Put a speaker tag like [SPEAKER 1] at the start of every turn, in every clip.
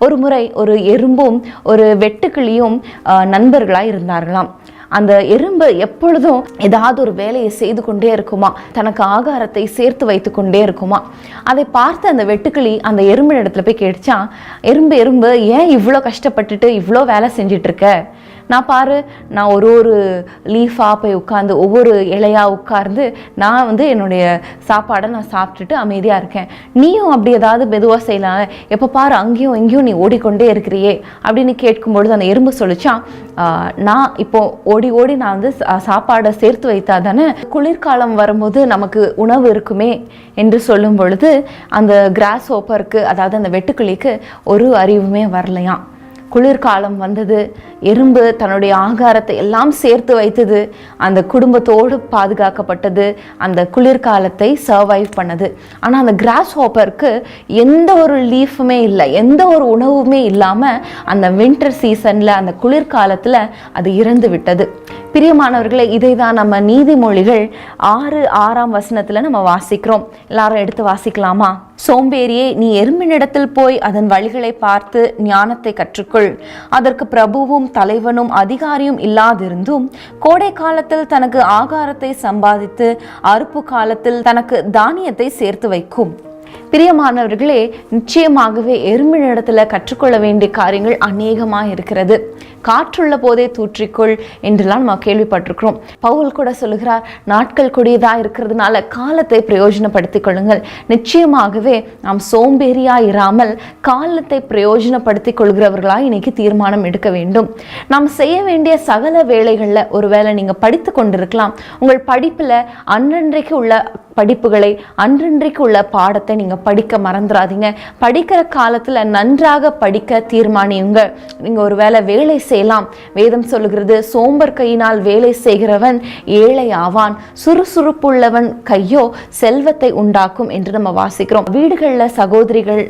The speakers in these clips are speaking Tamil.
[SPEAKER 1] ஒரு முறை ஒரு எறும்பும் ஒரு வெட்டுக்கிளியும் நண்பர்களாக நண்பர்களாய் இருந்தார்களாம். அந்த எறும்பு எப்பொழுதும் ஏதாவது ஒரு வேலையை செய்து கொண்டே இருக்குமா? தனக்கு ஆகாரத்தை சேர்த்து வைத்து கொண்டே இருக்குமா? அதை பார்த்து அந்த வெட்டுக்கிளி அந்த எறும்பு இடத்துல போய் கேட்டுச்சான் எறும்பு எறும்பு ஏன் இவ்வளோ கஷ்டப்பட்டுட்டு இவ்வளோ வேலை செஞ்சிட்ருக்க நான் பாரு நான் ஒரு ஒரு லீஃபாக போய் உட்காந்து ஒவ்வொரு இலையாக உட்கார்ந்து நான் வந்து என்னுடைய சாப்பாடை நான் சாப்பிட்டுட்டு அமைதியாக இருக்கேன். நீயும் அப்படி ஏதாவது மெதுவாக செய்யலாம். எப்போ பாரு அங்கேயும் இங்கேயும் நீ ஓடிக்கொண்டே இருக்கிறியே அப்படின்னு கேட்கும்பொழுது அந்த எறும்பு சொல்லிச்சான் நான் இப்போ ஓடி ஓடி நான் வந்து சா- சாப்பாடை சேர்த்து வைத்தா தானே குளிர்காலம் வரும்போது நமக்கு உணவு இருக்குமே? என்று சொல்லும் பொழுது அந்த கிராஸ் ஹோப்பருக்கு அதாவது அந்த வெட்டுக்கிளிக்கு ஒரு அறிவுமே வரலையாம். குளிர்காலம் வந்தது. எறும்பு தன்னுடைய ஆகாரத்தை எல்லாம் சேர்த்து வைத்தது. அந்த குடும்பத்தோடு பாதுகாக்கப்பட்டது. அந்த குளிர்காலத்தை சர்வைவ் பண்ணது. ஆனால் அந்த கிராஸ் ஹாப்பருக்கு எந்த ஒரு லீஃபுமே இல்லை. எந்த ஒரு உணவுமே இல்லாமல் அந்த வின்டர் சீசனில் அந்த குளிர்காலத்தில் அது இறந்து விட்டது பிரியமானவர்களை இதை தான் நம்ம நீதிமொழிகள் ஆறு ஆறாம் வசனத்தில் நம்ம வாசிக்கிறோம். எல்லாரும் எடுத்து வாசிக்கலாமா? சோம்பேறியே நீ எறும்பினிடத்தில் போய் அதன் வழிகளை பார்த்து ஞானத்தை கற்றுக்கொள். அதற்கு பிரபுவும் தலைவனும் அதிகாரியும் இல்லாதிருந்தும் கோடை காலத்தில் தனக்கு ஆகாரத்தை சம்பாதித்து அறுப்பு காலத்தில் தனக்கு தானியத்தை சேர்த்து வைக்கும். பிரியமானவர்களே நிச்சயமாகவே எறும்பினிடத்தில் கற்றுக்கொள்ள வேண்டிய காரியங்கள் அநேகமாக இருக்கிறது. காற்றுள்ள போதே தூற்றிக்கொள் என்றெல்லாம் நம்ம கேள்விப்பட்டிருக்கிறோம். பவுல் கூட சொல்லுகிறார் நாட்கள் கொடியதாக இருக்கிறதுனால காலத்தை பிரயோஜனப்படுத்திக் கொள்ளுங்கள். நிச்சயமாகவே நாம் சோம்பேறியா இராமல் காலத்தை பிரயோஜனப்படுத்திக் கொள்கிறவர்களாக இன்னைக்கு தீர்மானம் எடுக்க வேண்டும். நாம் செய்ய வேண்டிய சகல வேலைகளில் ஒருவேளை நீங்கள் படித்து கொண்டிருக்கலாம். உங்கள் படிப்பில் அன்றன்றைக்கு உள்ள படிப்புகளை அன்றன்றைக்கு உள்ள பாடத்தை நீங்கள் படிக்க மறந்துடாதீங்க படிக்கிற காலத்தில் நன்றாக படிக்க தீர்மானியுங்க. நீங்கள் ஒருவேளை வேலை செய்யலாம். வேதம் சொல்லுகிறது சோம்பர் கையினால் வேலை செய்கிறவன் ஏழை ஆவான். சுறுசுறுப்புள்ளவன் கையோ செல்வத்தை உண்டாக்கும் என்று நம்ம வாசிக்கிறோம். வீடுகளில் சகோதரிகள்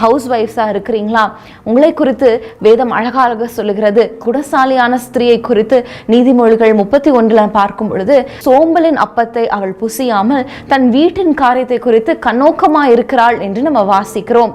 [SPEAKER 1] ஹவுஸ் ஒய்ஃப்ஸாக இருக்கிறீங்களா? உங்களை குறித்து வேதம் அழகாக சொல்லுகிறது. குணசாலியான ஸ்திரியை குறித்து நீதிமொழிகள் முப்பத்தி ஒன்றில் பார்க்கும் பொழுது சோம்பலின் அப்பத்தை அவள் புசியாமல் தன் வீட்டின் காரியத்தை குறித்து கண்ணோக்கமாக இருக்கிறாள் என்று நம்ம வாசிக்கிறோம்.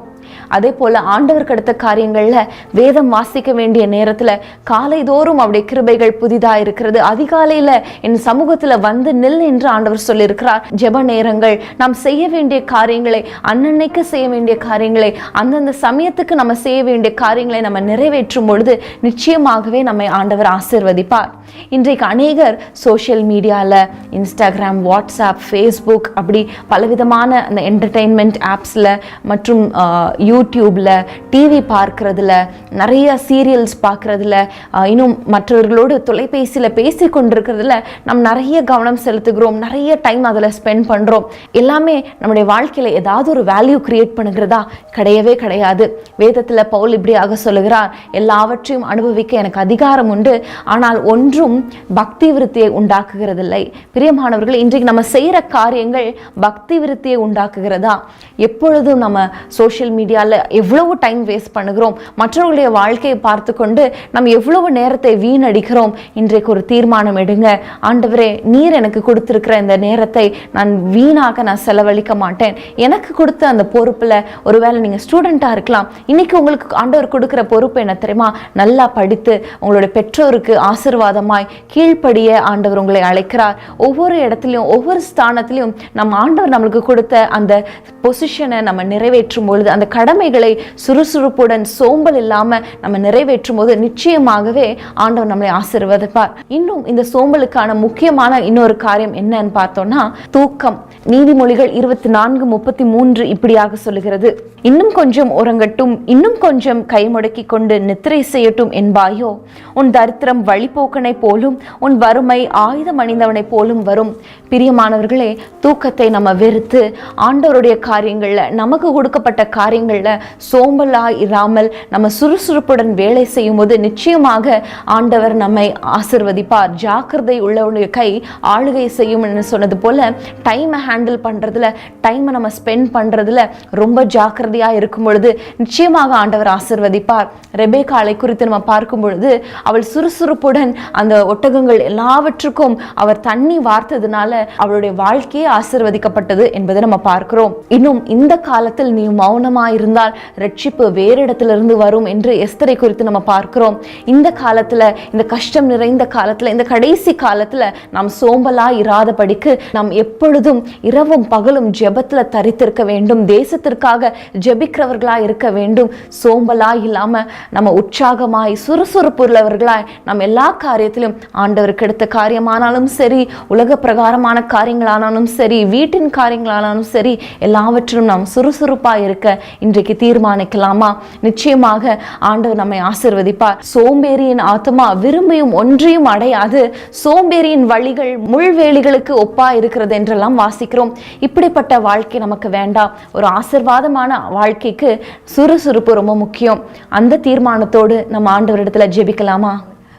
[SPEAKER 1] அதே போல் ஆண்டவருக்கு அடுத்த காரியங்களில் வேதம் வாசிக்க வேண்டிய நேரத்தில் காலைதோறும் அவருடைய கிருபைகள் புதிதாக இருக்கிறது. அதிகாலையில் என் சமூகத்தில் வந்து நில் என்று ஆண்டவர் சொல்லியிருக்கிறார். ஜெப நேரங்கள் நாம் செய்ய வேண்டிய காரியங்களை அன்னன்னைக்கு செய்ய வேண்டிய காரியங்களை அந்தந்த சமயத்துக்கு நம்ம செய்ய வேண்டிய காரியங்களை நம்ம நிறைவேற்றும் பொழுது நிச்சயமாகவே நம்மை ஆண்டவர் ஆசிர்வதிப்பார். இன்றைக்கு அநேகர் சோஷியல் மீடியாவில் இன்ஸ்டாகிராம் வாட்ஸ்அப் ஃபேஸ்புக் அப்படி பலவிதமான அந்த என்டர்டெயின்மெண்ட் ஆப்ஸில் மற்றும் யூடியூப்பில் டிவி பார்க்குறதுல நிறைய சீரியல்ஸ் பார்க்குறதுல இன்னும் மற்றவர்களோடு தொலைபேசியில் பேசி கொண்டிருக்கிறதுல நம்ம நிறைய கவனம் செலுத்துகிறோம் நிறைய டைம் அதில் ஸ்பெண்ட் பண்ணுறோம் எல்லாமே நம்முடைய வாழ்க்கையில் ஏதாவது ஒரு வேல்யூ கிரியேட் பண்ணுகிறதா? கிடையவே கிடையாது. வேதத்தில் பவுல் இப்படியாக சொல்லுகிறார் எல்லாவற்றையும் அனுபவிக்க எனக்கு அதிகாரம் உண்டு ஆனால் ஒன்றும் பக்தி விருத்தியை உண்டாக்குகிறதில்லை. பிரியமானவர்கள் இன்றைக்கு நம்ம செய்கிற காரியங்கள் பக்தி விருத்தியை உண்டாக்குகிறதா? எப்பொழுதும் நம்ம சோஷியல் மீடியா மீடியாவில் எவ்வளவு டைம் வேஸ்ட் பண்ணுகிறோம்? மற்றவர்களுடைய வாழ்க்கையை பார்த்து கொண்டு நம்ம எவ்வளவு நேரத்தை வீணடிக்கிறோம்? இன்றைக்கு ஒரு தீர்மானம் எடுங்க. ஆண்டவரே நீர் எனக்கு கொடுத்துருக்கிற இந்த நேரத்தை நான் வீணாக நான் செலவழிக்க மாட்டேன். எனக்கு கொடுத்த அந்த பொறுப்பில் ஒருவேளை நீங்கள் ஸ்டூடெண்ட்டாக இருக்கலாம். இன்னைக்கு உங்களுக்கு ஆண்டவர் கொடுக்குற பொறுப்பு என்ன தெரியுமா? நல்லா படித்து உங்களுடைய பெற்றோருக்கு ஆசீர்வாதமாய் கீழ்ப்படிய ஆண்டவர் உங்களை அழைக்கிறார். ஒவ்வொரு இடத்துலையும் ஒவ்வொரு ஸ்தானத்திலையும் நம்ம ஆண்டவர் நம்மளுக்கு கொடுத்த அந்த பொசிஷனை நம்ம நிறைவேற்றும் பொழுது அந்த கடமைகளை சுறுசுறுப்புடன் சோம்பல் இல்லாமல் நம்ம நிறைவேற்றும் போது நிச்சயமாகவே ஆண்டவர் நம்மளை ஆசீர்வதிப்பார். இன்னும் இந்த சோம்பலுக்கான முக்கியமான இன்னொரு காரியம் என்னன்னு பார்த்தோம்னா தூக்கம். நீதிமொழிகள் இருபத்தி நான்கு முப்பத்தி மூன்று இப்படியாக சொல்லுகிறது. இன்னும் கொஞ்சம் உறங்கட்டும் இன்னும் கொஞ்சம் கை முடக்கி கொண்டு நித்திரை செய்யட்டும் என்பாயோ? உன் தரித்திரம் வழிபோக்கனை போலும் உன் வறுமை ஆயுதம் அணிந்தவனை போலும் வரும். பிரியமானவர்களே தூக்கத்தை நம்ம வெறுத்து ஆண்டவருடைய காரியங்களில் நமக்கு கொடுக்கப்பட்ட காரியங்கள் காரியங்கள்ல சோம்பலா இராமல் நம்ம சுறுசுறுப்புடன் வேலை செய்யும் போது நிச்சயமாக ஆண்டவர் நம்மை ஆசிர்வதிப்பார். ஜாக்கிரதை உள்ளவனுடைய கை ஆளுகை செய்யும் சொன்னது போல டைமை ஹேண்டில் பண்றதுல டைமை நம்ம ஸ்பெண்ட் பண்றதுல ரொம்ப ஜாக்கிரதையா இருக்கும் பொழுது நிச்சயமாக ஆண்டவர் ஆசிர்வதிப்பார். ரெபே காலை குறித்து நம்ம பார்க்கும் பொழுது அவள் சுறுசுறுப்புடன் அந்த ஒட்டகங்கள் எல்லாவற்றுக்கும் அவர் தண்ணி வார்த்ததுனால அவளுடைய வாழ்க்கையே ஆசிர்வதிக்கப்பட்டது என்பதை நம்ம பார்க்கிறோம். இன்னும் இந்த காலத்தில் நீ மௌனமா இருந்தால் ரட்சிப்பு வேறு இடத்திலிருந்து வரும் என்று எஸ்தரை குறித்து நம்ம பார்க்கிறோம். இந்த காலத்தில் இந்த கஷ்டம் நிறைந்த காலத்தில் இந்த கடைசி காலத்தில் நாம் சோம்பலாக இராதபடிக்கு நாம் எப்பொழுதும் இரவும் பகலும் ஜெபத்தில் தரித்திருக்க வேண்டும். தேசத்திற்காக ஜெபிக்கிறவர்களாக இருக்க வேண்டும். சோம்பலாக இல்லாமல் நம்ம உற்சாகமாய் சுறுசுறுப்பு உள்ளவர்களாய் நம்ம எல்லா காரியத்திலும் ஆண்டவருக்கு எடுத்த காரியமானாலும் சரி உலக பிரகாரமான காரியங்களானாலும் சரி வீட்டின் காரியங்களானாலும் சரி எல்லாவற்றிலும் நாம் சுறுசுறுப்பாக இருக்க இன்றைக்கு தீர்மானிக்கலாமா? நிச்சயமாக ஆண்டவர் நம்மை ஆசிர்வதிப்பார். சோம்பேறியின் ஆத்மா விரும்பியும் ஒன்றையும் அடையாது. சோம்பேறியின் வழிகள் முள்வேலிகளுக்கு ஒப்பா இருக்கிறது என்றெல்லாம் வாசிக்கிறோம். இப்படிப்பட்ட வாழ்க்கை நமக்கு வேண்டாம் ஒரு ஆசிர்வாதமான வாழ்க்கைக்கு சுறுசுறுப்பு ரொம்ப முக்கியம். அந்த தீர்மானத்தோடு நம்ம ஆண்டவரிடத்துல ஜெபிக்கலாமா?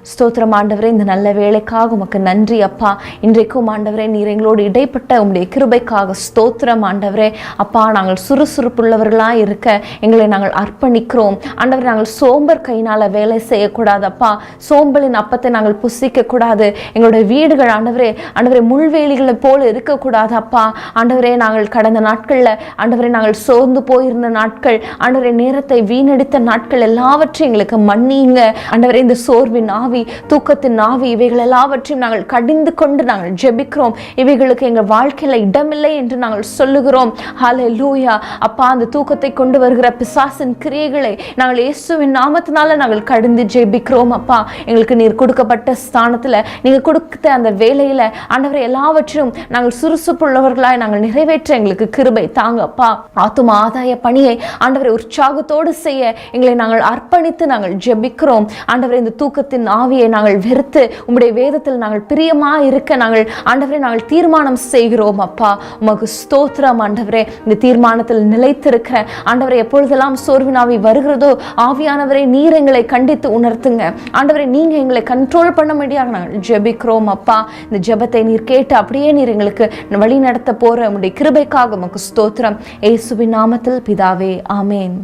[SPEAKER 1] ஸ்தோத்திரம் ஆண்டவரே இந்த நல்ல வேலைக்காக உமக்கு நன்றி அப்பா. இன்றைக்கும் ஆண்டவரே நீர் எங்களோடு இடைப்பட்ட உங்களுடைய கிருபைக்காக ஸ்தோத்திரம் ஆண்டவரே. அப்பா நாங்கள் சுறுசுறுப்புள்ளவர்களாக இருக்க எங்களை நாங்கள் அர்ப்பணிக்கிறோம். ஆண்டவரே நாங்கள் சோம்பர் கையினால் வேலை செய்யக்கூடாது அப்பா. சோம்பலின் அப்பத்தை நாங்கள் புசிக்கக்கூடாது. எங்களுடைய வீடுகள் ஆண்டவரே ஆண்டவரே முள்வேலிகளை போல் இருக்கக்கூடாது அப்பா. ஆண்டவரே நாங்கள் கடந்த நாட்களில் ஆண்டவரே நாங்கள் சோர்ந்து போயிருந்த நாட்கள் ஆண்டவரே நேரத்தை வீணடித்த நாட்கள் எல்லாவற்றையும் எங்களுக்கு மன்னிங்க ஆண்டவரே இந்த சோர்வின் ஆவி தூக்கத்தின் ஆவி இவைகள் எல்லாவற்றையும் நாங்கள் கடிந்து கொண்டு நாங்கள் ஜெபிக்கிறோம். இவைகளுக்கு எங்கள் வாழ்க்கையில இடமில்லை என்று நாங்கள் சொல்லுகிறோம். ஹலே லூயா அப்பா அந்த தூக்கத்தை கொண்டு வருகிற பிசாசின் கிரியைகளை நாங்கள் இயேசுவின் நாமத்தினால நாங்கள் கடிந்து ஜெபிக்கிறோம் அப்பா. எங்களுக்கு நீர் கொடுக்கப்பட்ட ஸ்தானத்துல நீங்க கொடுத்த அந்த வேலையில ஆண்டவரை எல்லாவற்றையும் நாங்கள் சுறுசுறுப்புள்ளவர்களாய் நாங்கள் நிறைவேற்ற எங்களுக்கு கிருபை தாங்க அப்பா. ஆத்தும ஆதாய பணியை ஆண்டவரை உற்சாகத்தோடு செய்ய எங்களை நாங்கள் அர்ப்பணித்து நாங்கள் ஜெபிக்கிறோம். ஆண்டவரை இந்த தூக்கத்தின் ஆவியை நாங்கள் வெறுத்து உம்முடைய வேதத்தில் நாங்கள் பிரியமா இருக்க நாங்கள் ஆண்டவரே நாங்கள் தீர்மானம் செய்கிறோம் அப்பா. உமக்கு ஸ்தோத்திரம் ஆண்டவரே. இந்த தீர்மானத்தில் நிலைத்திருக்கிற ஆண்டவரை எப்பொழுதெல்லாம் சோர்வினாவி வருகிறதோ ஆவியானவரை நீர் எங்களை கண்டித்து உணர்த்துங்க. ஆண்டவரை நீங்க எங்களை கண்ட்ரோல் பண்ண முடியாது. நாங்கள் ஜெபிக்கிறோம் அப்பா. இந்த ஜெபத்தை நீர் கேட்டு அப்படியே நீர் எங்களுக்கு வழி நடத்த போற உடைய கிருபைக்காக உமக்கு ஸ்தோத்திரம். ஏசுவின் நாமத்தில் பிதாவே ஆமேன்.